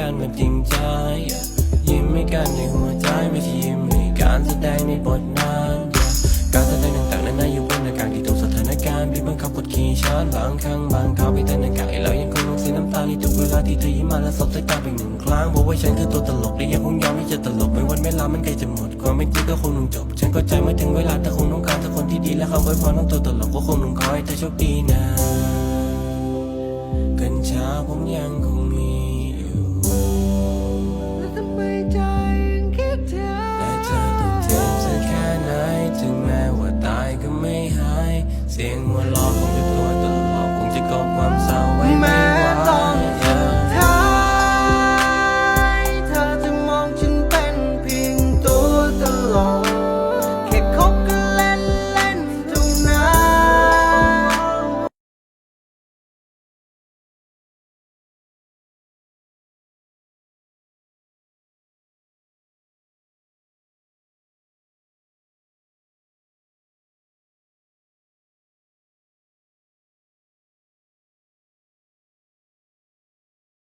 กันมันจริงใจ ยิ้มให้กันในหัวใจไม่ใช่ยิ้มให้การแสดงในบทนั้นการแสดงต่างๆนั้นอยู่บนอากาศที่ถูกสถานการณ์พี่บังคับกดขี่ชาร์จบางครั้งบางคราวพี่แต่หน้ากากให้เรายังคงลงสีน้ำตาในทุกเวลาที่เธอยิ้มมาและสบสายตาเพียหนึ่งครั้งบอกว่าฉันคือตัวตลกและยังคงยอมที่จะตลกไม่วันเวลามันใกล้จะหมดความไม่จริงก็คงลงจบ ฉันก็ใจไม่ถึงเวลาเธอคงต้องการเธอคนที่ดีและเขาไว้พอต้องตัวตลกก็คงลงคอยเธอโชคดีนะกันช้าผมยังคงมี เสียงหัวเราะของเธอตัวตลกคงจะกลบความเศร้าไว้ไม่แม้